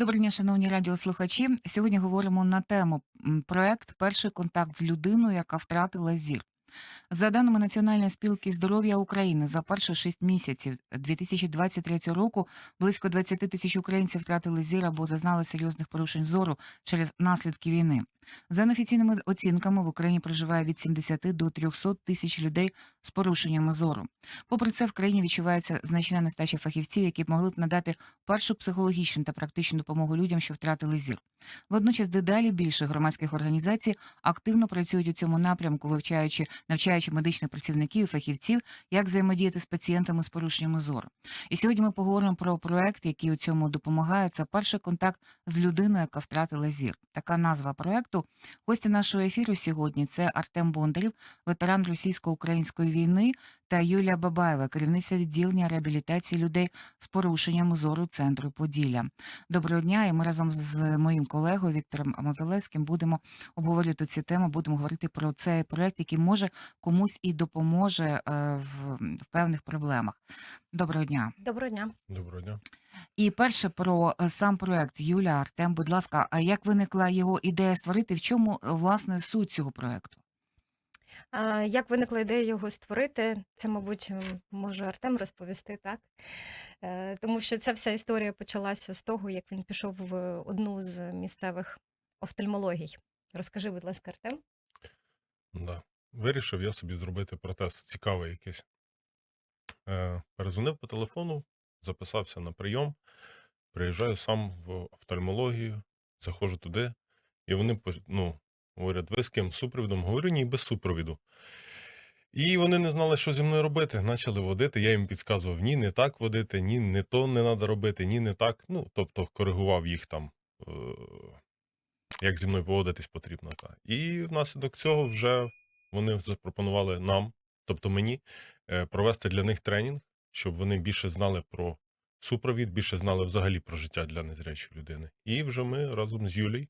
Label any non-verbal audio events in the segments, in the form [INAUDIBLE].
Доброго дня, шановні радіослухачі. Сьогодні говоримо на тему проект Перший контакт з людиною, яка втратила зір. За даними Національної спілки здоров'я України, за перші 6 місяців 2023 року близько 20 тисяч українців втратили зір або зазнали серйозних порушень зору через наслідки війни. За неофіційними оцінками в Україні проживає від 70 до 300 тисяч людей з порушеннями зору. Попри це, в країні відчувається значна нестача фахівців, які б могли б надати першу психологічну та практичну допомогу людям, що втратили зір. Водночас дедалі більше громадських організацій активно працюють у цьому напрямку, вивчаючи, навчаючи медичних працівників і фахівців, як взаємодіяти з пацієнтами з порушеннями зору. І сьогодні ми поговоримо про проект, який у цьому допомагає. Це перший контакт з людиною, яка втратила зір. Така назва проекту. Гості нашого ефіру сьогодні це Артем Бондарів, ветеран російсько-української війни, та Юлія Бабаєва, керівниця відділення реабілітації людей з порушенням зору центру Поділля. Доброго дня, і ми разом з моїм колегою Віктором Мозалевським будемо обговорювати ці теми. Будемо говорити про цей проект, який може комусь і допоможе е, в, в певних проблемах. Доброго дня. Доброго дня. Доброго дня. І перше про е, сам проект. Юля Артем, будь ласка, а як виникла його ідея створити? В чому е, власне суть цього проекту? Як виникла ідея його створити? Це, мабуть, може Артем розповісти, так? Е, Тому що ця вся історія почалася з того, як він пішов в одну з місцевих офтальмологій. Розкажи, будь ласка, Артем. Да. Вирішив я собі зробити протез цікавий якийсь. Е, перезвонив по телефону, записався на прийом, приїжджаю сам в офтальмологію, заходжу туди, і вони ну, говорять, ви з ким з супровідом? Говорю, ні, без супровіду. І вони не знали, що зі мною робити. Почали водити. Я їм підказував, ні, не так водити, ні, не то не треба робити, ні, не так. Ну, тобто коригував їх там, е, як зі мною поводитись потрібно. Та. І внаслідок цього вже вони запропонували нам, тобто мені, е, провести для них тренінг, щоб вони більше знали про супровід, більше знали взагалі про життя для незрячої людини. І вже ми разом з Юлією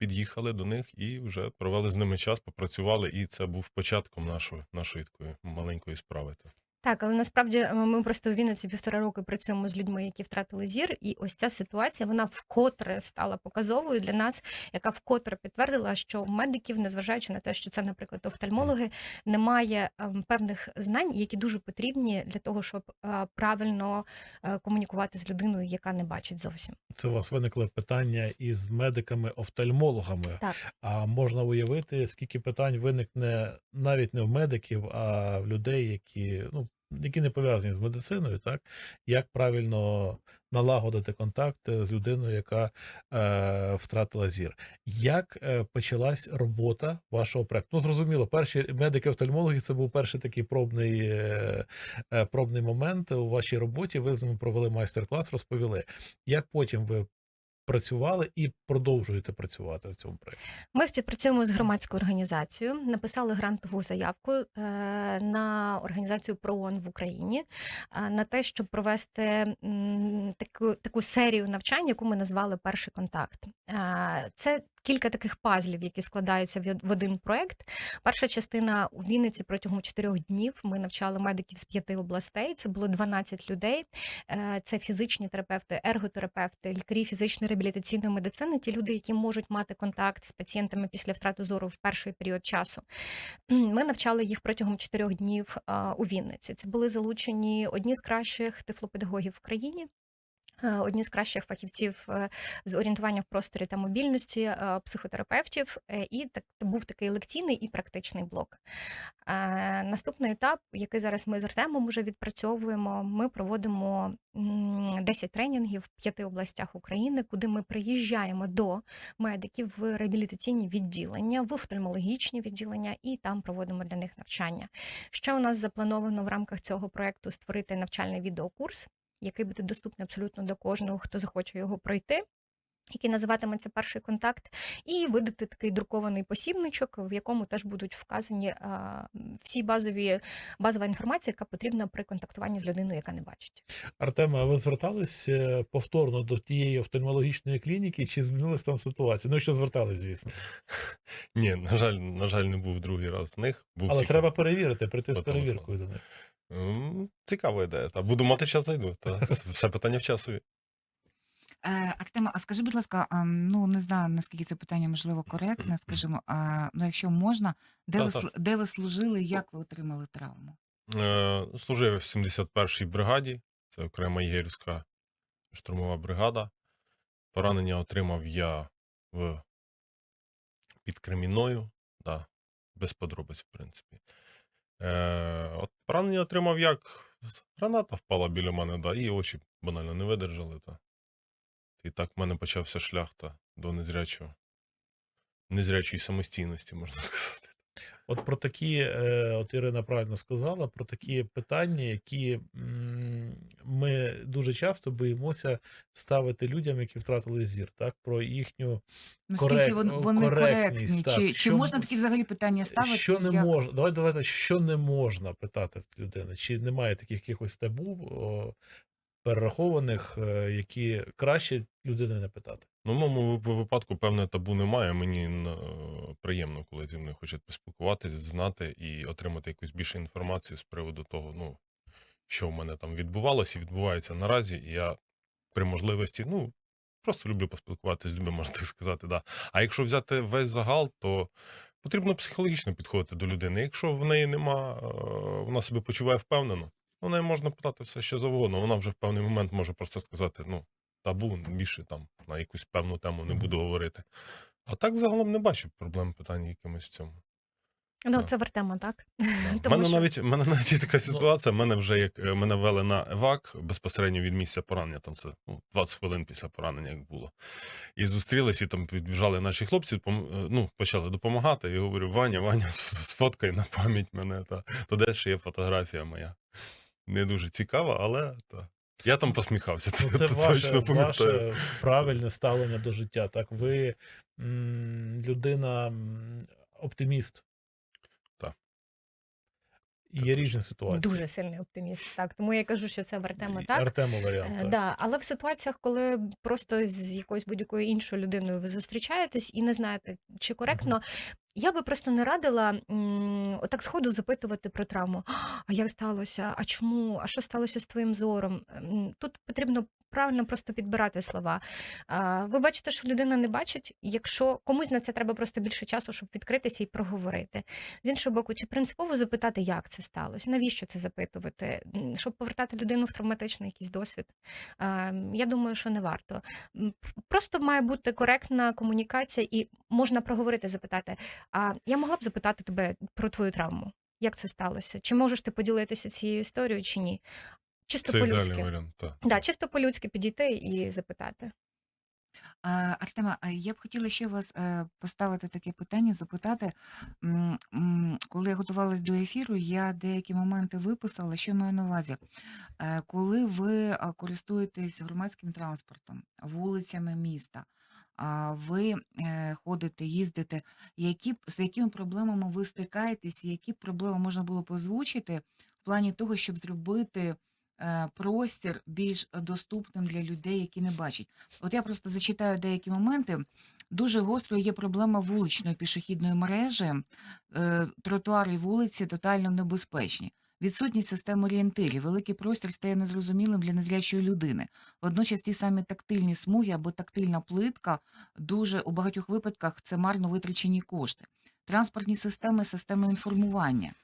під'їхали до них і вже провели з ними час, попрацювали, і це був початком нашої, нашої такої маленької справи. Та. Так, але насправді е, ми просто у Вінниці півтора роки працюємо з людьми, які втратили зір, і ось ця ситуація вона вкотре стала показовою для нас, яка вкотре підтвердила, що в медиків, незважаючи на те, що це, наприклад, офтальмологи, немає ем, певних знань, які дуже потрібні для того, щоб е, правильно е, комунікувати з людиною, яка не бачить зовсім. Це у вас виникло питання із медиками-офтальмологами. Так. А можна уявити, скільки питань виникне навіть не в медиків, а в людей, які ну які не пов'язані з медициною, так як правильно налагодити контакт з людиною, яка е, втратила зір. Як е, почалась робота вашого проекту? Ну зрозуміло, перші медики-офтальмологи це був перший такий пробний, е, е, пробний момент у вашій роботі. Ви з ними провели майстер-клас, розповіли. Як потім ви працювали і продовжуєте працювати в цьому проєкті? Ми співпрацюємо з громадською організацією, написали грантову заявку е, на організацію ПРООН в Україні е, на те, щоб провести таку, таку серію навчань, яку ми назвали Перший контакт. Е, Це кілька таких пазлів, які складаються в один проект. Перша частина у Вінниці протягом чотирьох днів ми навчали медиків з п'яти областей. Це було 12 людей. Е, Це фізичні терапевти, ерготерапевти, лікарі фізичної реабілітаційної медицини, ті люди, які можуть мати контакт з пацієнтами після втрати зору в перший період часу. Ми навчали їх протягом чотирьох днів у Вінниці. Це були залучені одні з кращих тифлопедагогів в країні. Е, Одні з кращих фахівців е, з орієнтування в просторі та мобільності, е, психотерапевтів, е, і так був такий лекційний і практичний блок. Е, Наступний етап, який зараз ми з Артемом вже відпрацьовуємо, ми проводимо 10 тренінгів в п'яти областях України, куди ми приїжджаємо до медиків в реабілітаційні відділення, в офтальмологічні відділення, і там проводимо для них навчання. Ще у нас заплановано в рамках цього проекту створити навчальний відеокурс, який буде доступний абсолютно до кожного, хто захоче його пройти. Який називатиметься перший контакт, і видати такий друкований посібничок, в якому теж будуть вказані а, всі базові базова інформація, яка потрібна при контактуванні з людиною, яка не бачить. Артема, а ви звертались е, повторно до тієї офтальмологічної клініки, чи змінилась там ситуація? Ну, якщо звертались, звісно. [LAUGHS] Ні, на жаль, на жаль, не був другий раз в них. Був Але тільки треба перевірити, прийти з перевіркою до них. Цікава ідея. Та буду мати час зайду. Та [LAUGHS] все питання в часові. Е, Артема, а скажи, будь ласка, а, ну не знаю наскільки це питання можливо коректне, скажімо, а, ну якщо можна, де ви Та-та. сл- де ви служили, як ви отримали травму? Е, служив в 71-й бригаді, це окрема єгерська штурмова бригада. Поранення отримав я в під Кремінною, да, без подробиць, в принципі. Е, от поранення отримав як граната впала біля мене, да, і очі банально не видержали. Та. І так в мене почався шлях та, до незрячого, незрячої самостійності, можна [LAUGHS] сказати. От про такі, е, от Ірина правильно сказала, про такі питання, які ми дуже часто боїмося ставити людям, які втратили зір, так, про їхню Корект- вон- вони коректність, коректні? так. Чи, чи Що можна такі взагалі питання ставити? що не як- можна. Давай, давайте, що не можна питати в людини? Чи немає таких якихось табу перерахованих, е, які краще людини не питати? Ну, в моєму випадку певне табу немає. Мені е, приємно, коли зі мною хочуть поспілкуватися, знати і отримати якусь більше інформацію з приводу того, ну, що в мене там відбувалося і відбувається наразі. І я при можливості, ну, просто люблю поспілкуватися з людьми, [LAUGHS] можна так сказати. Да. А якщо взяти весь загал, то потрібно психологічно підходити до людини. Якщо в неї нема, е, вона себе почуває впевнено, у неї можна питати все, що завгодно. Вона вже в певний момент може просто сказати, ну, табу більше там на якусь певну тему не буду говорити. А так загалом не бачу проблем питань якимось в цьому. Ну, Так. це в Артема, так? Да. [LAUGHS] У мене що- навіть мене навіть є така Ну ситуація. Мене вже як е, мене вели на евак безпосередньо від місця поранення. Там це ну, 20 хвилин після поранення, як було. І зустрілися, і там підбіжали наші хлопці, е, ну, почали допомагати. І говорю: Ваня, Ваня, [LAUGHS] сфоткай на пам'ять мене. Та. То десь ще є фотографія моя. Не дуже цікава, але та. я там посміхався. [LAUGHS] Це, Ну, це це ваше, точно пам'ятаю. ваше правильне ставлення до життя. Так, ви м, людина оптиміст. Так. Є різні ситуації. Дуже сильний оптиміст. Так, тому я кажу, що це в Артема так. Артему варіант. Е, так. Да, але в ситуаціях, коли просто з якоюсь будь-якою іншою людиною ви зустрічаєтесь і не знаєте, чи коректно, я би просто не радила м, отак сходу запитувати про травму. А як сталося? А чому? А що сталося з твоїм зором? Тут потрібно правильно просто підбирати слова. Ви бачите, що людина не бачить. Якщо комусь на це треба просто більше часу, щоб відкритися і проговорити. З іншого боку, чи принципово запитати, як це сталося? Навіщо це запитувати? Щоб повертати людину в травматичний якийсь досвід? Я думаю, що не варто. Просто має бути коректна комунікація, і можна проговорити, запитати. А я могла б запитати тебе про твою травму? Як це сталося? Чи можеш ти поділитися цією історією, чи ні? Чисто Це ідеальний по-людськи. варіант. Так. Да, чисто по-людськи підійти і запитати. А, Артема, а я б хотіла ще вас е, поставити таке питання, запитати. М, м, Коли я готувалась до ефіру, я деякі моменти виписала, що маю на увазі. Е, Коли ви а, користуєтесь громадським транспортом, вулицями міста, а, ви е, ходите, їздите, які, з якими проблемами ви стикаєтесь, і які проблеми можна було б озвучити в плані того, щоб зробити простір більш доступним для людей, які не бачать. От я просто зачитаю деякі моменти. Дуже гостро є проблема вуличної пішохідної мережі. Е, Тротуари і вулиці тотально небезпечні. Відсутність системи орієнтирів, великий простір стає незрозумілим для незрячої людини. Водночас ті самі тактильні смуги або тактильна плитка дуже у багатьох випадках це марно витрачені кошти. Транспортні системи, системи інформування.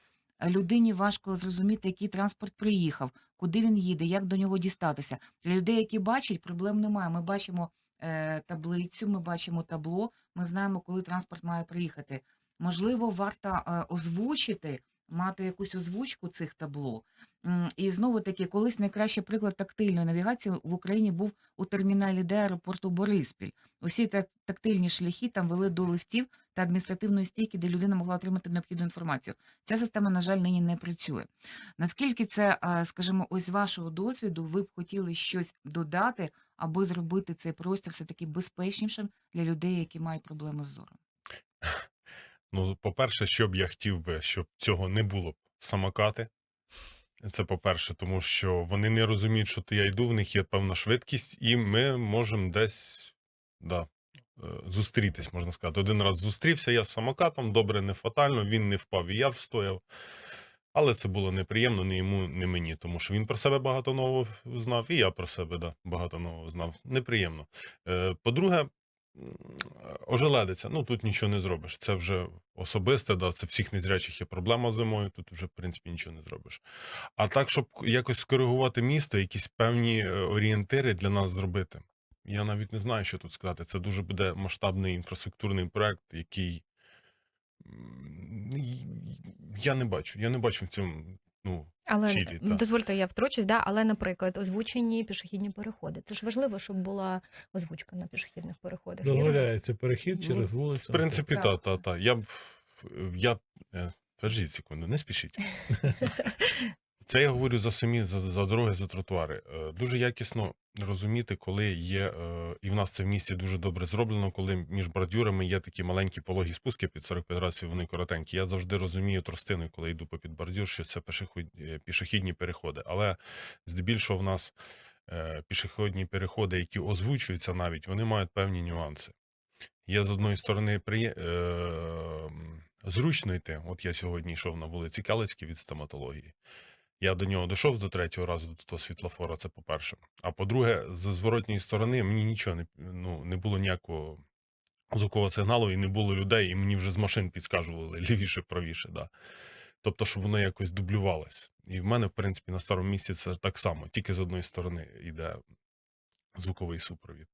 Людині важко зрозуміти, який транспорт приїхав, куди він їде, як до нього дістатися. Для людей, які бачать, проблем немає. Ми бачимо е, таблицю, ми бачимо табло, ми знаємо, коли транспорт має приїхати. Можливо, варто е, озвучити, мати якусь озвучку цих табло. І знову таки, колись найкращий приклад тактильної навігації в Україні був у терміналі Д аеропорту Бориспіль. Усі так- тактильні шляхи там вели до лифтів та адміністративної стійки, де людина могла отримати необхідну інформацію. Ця система, на жаль, нині не працює. Наскільки це, скажімо, ось вашого досвіду, ви б хотіли щось додати, аби зробити цей простір все таки безпечнішим для людей, які мають проблеми з зором? Ну, по-перше, що б я хотів би, щоб цього не було б самокати. Це по-перше, тому що вони не розуміють, що то я йду, в них є певна швидкість, і ми можемо десь да, е, зустрітись, можна сказати. Один раз зустрівся я з самокатом, добре, не фатально, він не впав, і я встояв. Але це було неприємно не йому, не мені, тому що він про себе багато нового знав, і я про себе да, багато нового знав. Неприємно. Е, по-друге, м, ожеледиця. Ну тут нічого не зробиш. Це вже особисте, да, це всіх незрячих є проблема зимою. Тут вже, в принципі, нічого не зробиш. А так, щоб якось скоригувати місто, якісь певні е, орієнтири для нас зробити. Я навіть не знаю, що тут сказати. Це дуже буде масштабний інфраструктурний проект, який я не бачу. Я не бачу в цьому. Ну, Але цілі, та. дозвольте, я втручусь, да, але, наприклад, озвучені пішохідні переходи. Це ж важливо, щоб була озвучка на пішохідних переходах. Дозволяється перехід Ну, вулицю. в принципі, Так. та, та, та. Я б. Я. е, Подождіть секунду, не спішіть. [LAUGHS] Це я говорю за самі за, за дороги, за тротуари. Е, Дуже якісно розуміти, коли є, е, і в нас це в місті дуже добре зроблено, коли між бордюрами є такі маленькі пологі спуски під 45 градусів, вони коротенькі. Я завжди розумію тростиною, коли йду по під бордюр, що це е, пішохідні переходи. Але здебільшого в нас пішохідні переходи, які озвучуються навіть, вони мають певні нюанси. Є з одної сторони приє... зручно йти. От я сьогодні йшов на вулиці Калицькій від стоматології. Я до нього дійшов до третього разу до того світлофора, це по-перше. А по-друге, з зворотньої сторони мені нічого не, ну, не було ніякого звукового сигналу, і не було людей, і мені вже з машин підскажували [LAUGHS] лівіше, правіше. Да. Тобто, щоб воно якось дублювалось. І в мене, в принципі, на старому місці це так само, тільки з одної сторони йде звуковий супровід.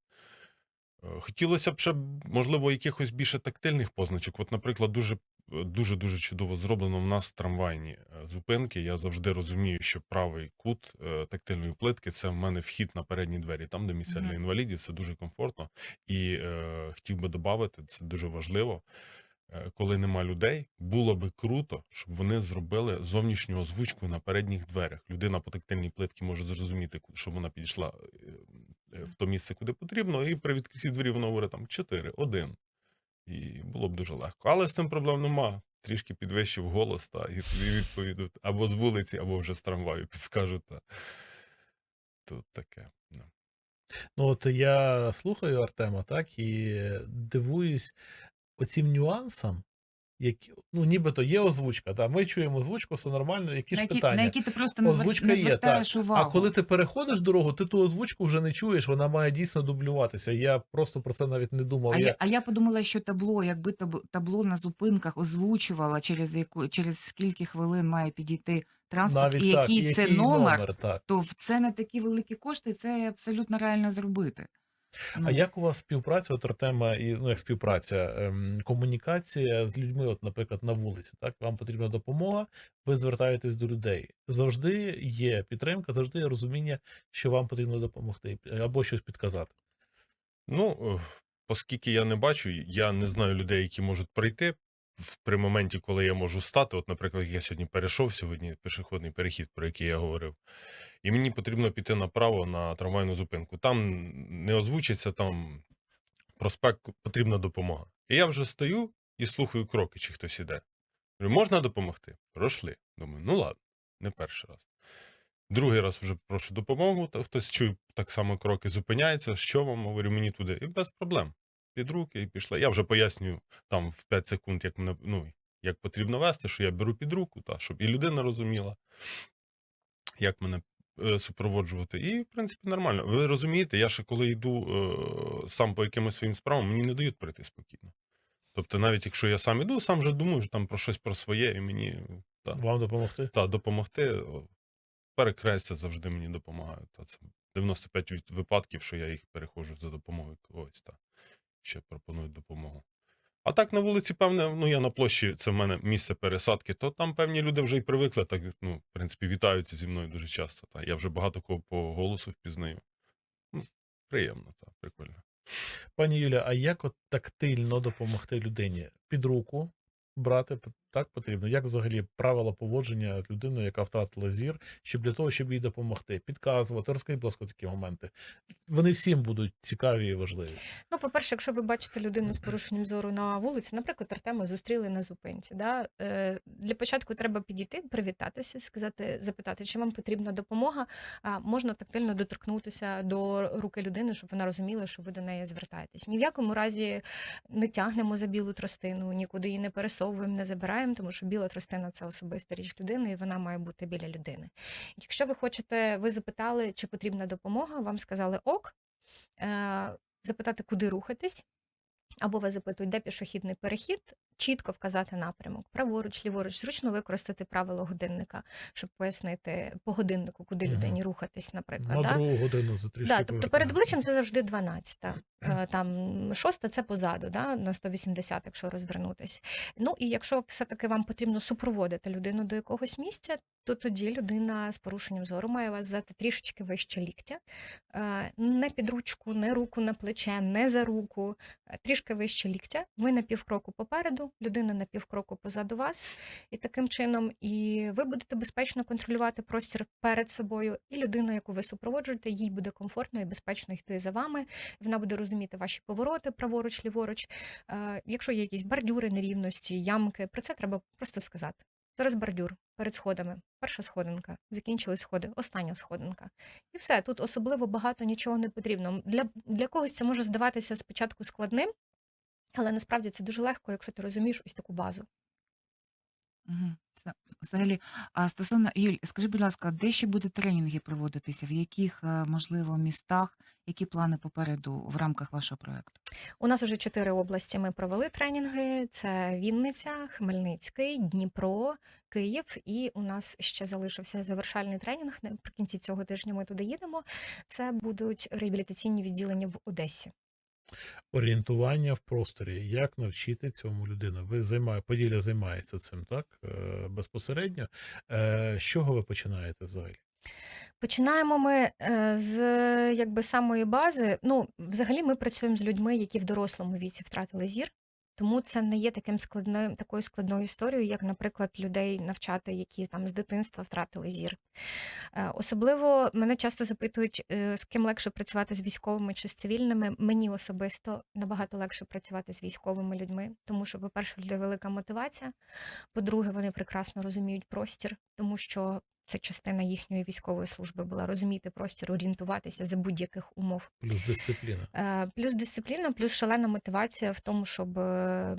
Е, Хотілося б ще, можливо, якихось більше тактильних позначок. От, наприклад, дуже дуже дуже чудово зроблено в нас трамвайні е, зупинки. Я завжди розумію, що правий кут е, тактильної плитки це в мене вхід на передні двері, там, де місця Мгм. для інвалідів, це дуже комфортно. І е, хотів би додати, це дуже важливо. е, Коли нема людей, було би круто, щоб вони зробили зовнішню озвучку на передніх дверях. Людина по тактильній плитці може зрозуміти, ку- що вона підійшла е, е, в то місце, куди потрібно, і при відкритті двері вона говорить там 4, 1. І було б дуже легко. Але з цим проблем нема. Трішки підвищив голос, та, і тобі відповідуть або з вулиці, або вже з трамваю [LAUGHS] підскажуть. Та. Тут таке. ну. Ну, от я слухаю Артема, так, і дивуюсь оцим нюансам, які, ну, нібито є озвучка, та, ми чуємо озвучку, все нормально, які на, ж які, питання. на які ти просто не. Озвучка не є, звертаєш увагу. А коли ти переходиш дорогу, ти ту озвучку вже не чуєш, вона має дійсно дублюватися. Я просто про це навіть не думав. А я... я, а я подумала, що табло, якби табло на зупинках озвучувало, через яку через скільки хвилин має підійти транспорт, навіть і так, який і це який номер, так. то в це не такі великі кошти, це абсолютно реально зробити. Ну, А як у вас співпраця, от Артема, і ну як співпраця, ем, комунікація з людьми, от, наприклад, на вулиці, так вам потрібна допомога, ви звертаєтесь до людей. Завжди є підтримка, завжди є розуміння, що вам потрібно допомогти або щось підказати. Ну, е, оскільки я не бачу, я не знаю людей, які можуть прийти в при моменті, коли я можу стати. От, наприклад, я сьогодні перейшов сьогодні пішохідний перехід, про який я говорив, і мені потрібно піти направо на трамвайну зупинку. Там не озвучиться там проспект, потрібна допомога. І я вже стою і слухаю кроки, чи хтось іде. Говорю, можна допомогти? Пройшли. Думаю, ну ладно, не перший раз. Другий раз вже прошу допомогу, та хтось чує так само кроки, зупиняється. Що вам? Говорю, мені туди. І без проблем. Під руки і пішла. Я вже пояснюю там в 5 секунд, як мене, ну, як потрібно вести, що я беру під руку, та, щоб і людина розуміла, як мене е, супроводжувати. І, в принципі, нормально. Ви розумієте, я ще коли йду е, сам по якимось своїм справам, мені не дають пройти спокійно. Тобто, навіть якщо я сам іду, сам вже думаю що там про щось про своє, і мені та, Вам допомогти? та, допомогти. Перекрестя завжди мені допомагають. Та це 95 випадків, що я їх переходжу за допомогою когось, та ще пропонують допомогу. А так на вулиці, певне, ну я на площі, це в мене місце пересадки, то там певні люди вже й привикли, так, ну, в принципі, вітаються зі мною дуже часто. Та. Я вже багато кого по голосу впізнаю. Ну, приємно, так, прикольно. Пані Юля, а як от тактильно допомогти людині? Під руку брати так потрібно? Як взагалі правила поводження людиною, яка втратила зір, щоб для того, щоб їй допомогти? Підказувати, розкажіть, будь ласка, такі моменти. Вони всім будуть цікаві і важливі. Ну, по-перше, якщо ви бачите людину з порушенням зору на вулиці, наприклад, Артема зустріли на зупинці. Да? Е, для початку треба підійти, привітатися, сказати, запитати, чи вам потрібна допомога. А можна тактильно доторкнутися до руки людини, щоб вона розуміла, що ви до неї звертаєтесь. Ні в якому разі не тягнемо за білу тростину, нікуди її не пересовуємо, не забираємо. Вимагаємо, тому що біла тростина це особиста річ людини, і вона має бути біля людини. Якщо ви хочете, ви запитали, чи потрібна допомога, вам сказали ок, е, запитати, куди рухатись. Або ви запитують, де пішохідний перехід, чітко вказати напрямок, праворуч, ліворуч, зручно використати правило годинника, щоб пояснити по годиннику, куди людині рухатись, наприклад. На да? другу годину за трішки Да, тобто перед обличчям це завжди 12, е, там шоста це позаду, да, на 180, якщо розвернутись. Ну і якщо все-таки вам потрібно супроводити людину до якогось місця, то тоді людина з порушенням зору має вас взяти трішечки вище ліктя, е, не під ручку, не руку на плече, не за руку, е, трішки вище ліктя. Ви на півкроку попереду, людина на півкроку позаду вас, і таким чином і ви будете безпечно контролювати простір перед собою, і людина, яку ви супроводжуєте, їй буде комфортно і безпечно йти за вами. Вона буде розуміти ваші повороти праворуч, ліворуч. Е, Якщо є якісь бордюри, нерівності, ямки, про це треба просто сказати. Зараз бордюр перед сходами. Перша сходинка, закінчили сходи, остання сходинка. І все. Тут особливо багато нічого не потрібно. Для, для когось це може здаватися спочатку складним, але насправді це дуже легко, якщо ти розумієш ось таку базу. Мгм. Це взагалі, а стосовно Юль, скажи, будь ласка, де ще будуть тренінги проводитися? В яких, е, можливо, містах? Які плани попереду в рамках вашого проекту? У нас уже чотири області ми провели тренінги: це Вінниця, Хмельницький, Дніпро, Київ. І у нас ще залишився завершальний тренінг. Наприкінці цього тижня ми туди їдемо. Це будуть реабілітаційні відділення в Одесі. Орієнтування в просторі. Як навчити цьому людину? Ви займає, Поділля займається цим, так? Е, Безпосередньо. Е, З чого ви починаєте взагалі? Починаємо ми е, з якби самої бази. Ну, взагалі, ми працюємо з людьми, які в дорослому віці втратили зір. Тому це не є таким складним, такою складною історією, як, наприклад, людей навчати, які там з дитинства втратили зір. Е, Особливо мене часто запитують, е, з ким легше працювати з військовими чи з цивільними. Мені особисто набагато легше працювати з військовими людьми, тому що, по-перше, людей велика мотивація. По-друге, вони прекрасно розуміють простір, тому що це частина їхньої військової служби була розуміти простір, орієнтуватися за будь-яких умов. Плюс дисципліна. Е, Плюс дисципліна, плюс шалена мотивація в тому, щоб е,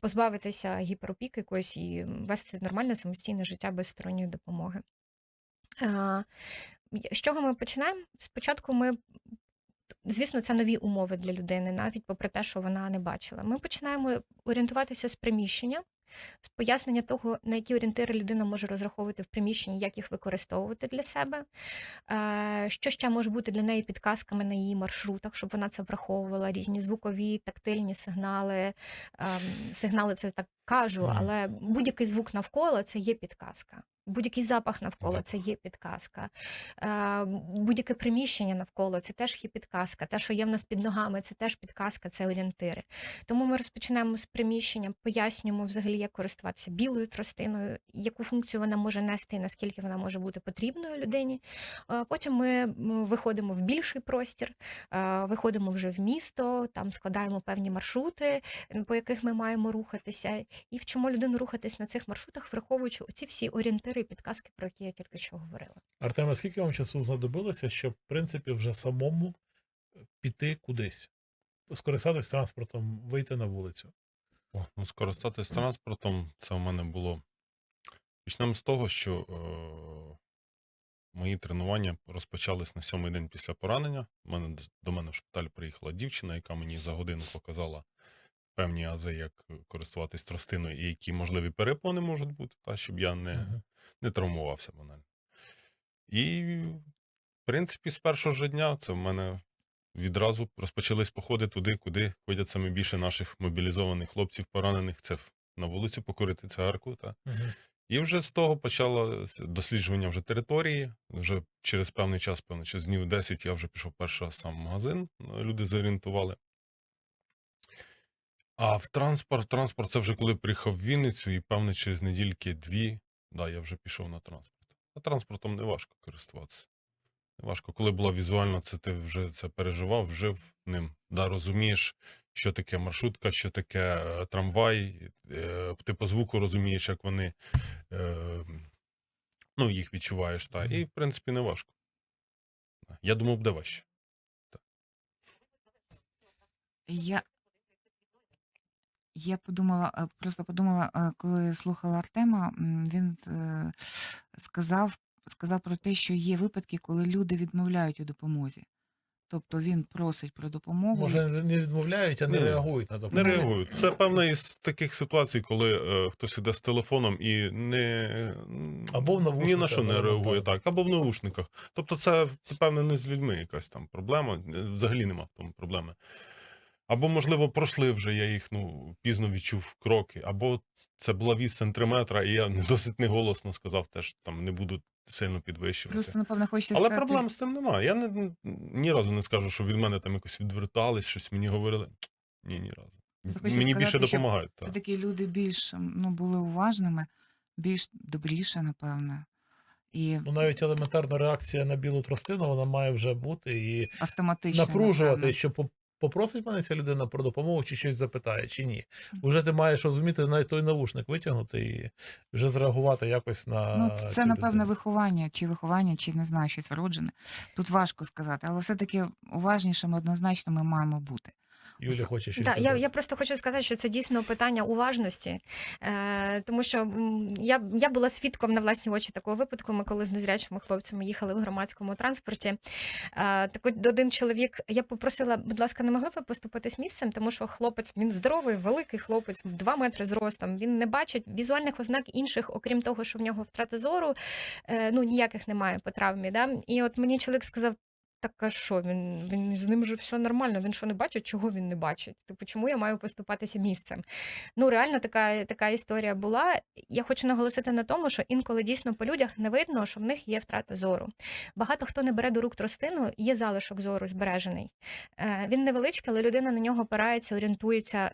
позбавитися гіперопіки якоїсь і вести нормальне самостійне життя без сторонньої допомоги. Е, З чого ми починаємо? Спочатку ми. Звісно, це нові умови для людини, навіть попри те, що вона не бачила. Ми починаємо орієнтуватися з приміщення, з пояснення того, на які орієнтири людина може розраховувати в приміщенні, як їх використовувати для себе, Е, що ще може бути для неї підказками на її маршрутах, щоб вона це враховувала, різні звукові, тактильні сигнали. Ем, Сигнали це так кажу, але будь-який звук навколо це є підказка. Будь-який запах навколо це є підказка. Е, Будь-яке приміщення навколо це теж є підказка. Те, що є в нас під ногами, це теж підказка, це орієнтири. Тому ми розпочинаємо з приміщення, пояснюємо взагалі, як користуватися білою тростиною, яку функцію вона може нести і наскільки вона може бути потрібною людині. Е, Потім ми виходимо в більший простір, е, виходимо вже в місто, там складаємо певні маршрути, по яких ми маємо рухатися, і вчимо людину рухатись на цих маршрутах, враховуючи оці всі орієнтири і підказки, про які я тільки що говорила. Артема, скільки вам часу знадобилося, щоб, в принципі, вже самому піти кудись? Скористатись транспортом, вийти на вулицю. О, ну, скористатись транспортом, це у мене було. Почнемо з того, що е, мої тренування розпочались на сьомий день після поранення. У мене до мене в шпиталь приїхала дівчина, яка мені за годину показала певні ази, як користуватись тростиною і які можливі перепони можуть бути, та, щоб я не, Мгм. не травмувався банально. І, в принципі, з першого ж дня це в мене відразу розпочались походи туди, куди ходять саме більше наших мобілізованих хлопців, поранених. Це на вулицю покорити церкву. Та. Мгм. І вже з того почалося досліджування вже території. Вже через певний час, певно, через днів 10 я вже пішов перший раз сам в магазин. е, Люди зорієнтували. А в транспорт, транспорт це вже коли приїхав в Вінницю, і певне через недільки дві, да, я вже пішов на транспорт. А транспортом не важко користуватися. Не важко. Коли була візуальна, це ти вже це переживав, жив ним. Да, розумієш, що таке маршрутка, що таке е, трамвай. Е, ти по звуку розумієш, як вони е, ну, їх відчуваєш. Та. І, в принципі, не важко. Я думав, буде важче. Я Я подумала, просто подумала, коли слухала Артема, він е, сказав, сказав про те, що є випадки, коли люди відмовляють у допомозі. Тобто він просить про допомогу. Може, не відмовляють, а не Ні. реагують на Не допомогу. реагують. Це певна із таких ситуацій, коли е, хтось іде з телефоном і не Або в ні на що не реагує, так. так, або в наушниках. Тобто, це певне не з людьми якась там проблема. е, Взагалі нема в тому проблеми. Або, можливо, пройшли вже, я їх ну, пізно відчув кроки, або це була відстань 3 метра, і я не [LAUGHS] досить неголосно сказав, теж там не буду сильно підвищувати. Просто, напевно, хочеться Але сказати. проблем з цим немає. Я не, ні разу не скажу, що від мене там якось відвертались, щось мені говорили. Ні, ні разу. Хочеться Мені більше сказати, що допомагають. Це такі люди більш ну, були уважними, більш добріше, напевно. І Ну, навіть елементарна реакція на білу тростину, вона має вже бути і автоматично. напружувати, напевно. що по- попросить мене ця людина про допомогу, чи щось запитає, чи ні. Вже ти маєш розуміти навіть той навушник витягнути і вже зреагувати якось на Ну, це, напевне, людину. виховання, чи виховання, чи не знаю, щось вроджене. Тут важко сказати, але все-таки уважнішими однозначно ми маємо бути. Юля хоче щось Да, я, я просто хочу сказати, що це дійсно питання уважності, е, тому що я, я була свідком на власні очі такого випадку. Ми коли з незрячими хлопцями їхали в громадському транспорті. Е, так от один чоловік, я попросила, будь ласка, не могли б поступитись місцем, тому що хлопець він здоровий, великий хлопець, 2 метри зростом. Він не бачить візуальних ознак інших, окрім того, що в нього втрата зору, е, ну ніяких немає по травмі. Да? І от мені чоловік сказав. Так а що він, він з ним вже все нормально. Він що не бачить, чого він не бачить? Типу, чому я маю поступатися місцем? Ну реально така, така історія була. Я хочу наголосити на тому, що інколи дійсно по людях не видно, що в них є втрата зору. Багато хто не бере до рук тростину, є залишок зору збережений. Е, Він невеличкий, але людина на нього опирається, орієнтується,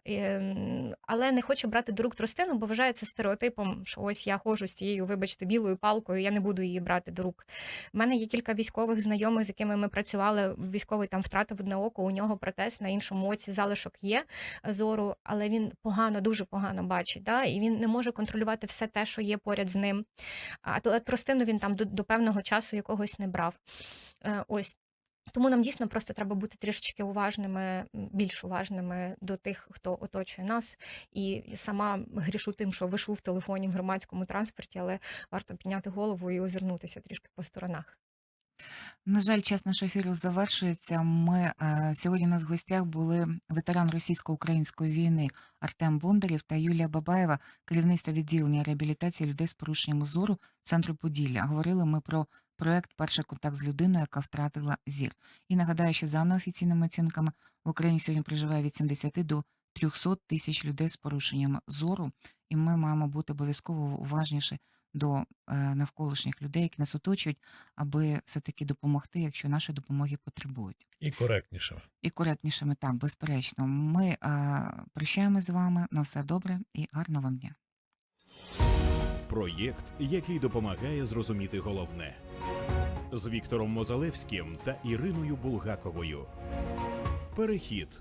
але не хоче брати до рук тростину, бо вважає це стереотипом, що ось я ходжу з цією, вибачте, білою палкою, я не буду її брати до рук. У мене є кілька військових знайомих, з якими ми працювали. Військовий там втратив одне око, у нього протез на іншому оці залишок є е, зору, але він погано, дуже погано бачить. Да? І він не може контролювати все те, що є поряд з ним. А тростину він там до, до певного часу якогось не брав. Е, Ось. Тому нам дійсно просто треба бути трішечки уважними, більш уважними до тих, хто оточує нас. І сама грішу тим, що вишу в телефоні в громадському транспорті, але варто підняти голову і озирнутися трішки по сторонах. На жаль, час нашого ефіру завершується. Ми е, сьогодні у нас в гостях були ветеран російсько-української війни Артем Бондарів та Юлія Бабаєва, керівництво відділення реабілітації людей з порушенням зору центру Поділля. Говорили ми про проект Перший контакт з людиною, яка втратила зір. І нагадаю, що за неофіційними оцінками в Україні сьогодні проживає від 70 до 300 тисяч людей з порушенням зору, і ми маємо бути обов'язково уважніші до е, навколишніх людей, які нас оточують, аби все-таки допомогти, якщо нашої допомоги потребують. І коректніше. І коректнішими, так, безперечно. Ми е, прощаємось з вами. На все добре і гарного вам дня. Проєкт, який допомагає зрозуміти головне з Віктором Мозалевським та Іриною Булгаковою. Перехід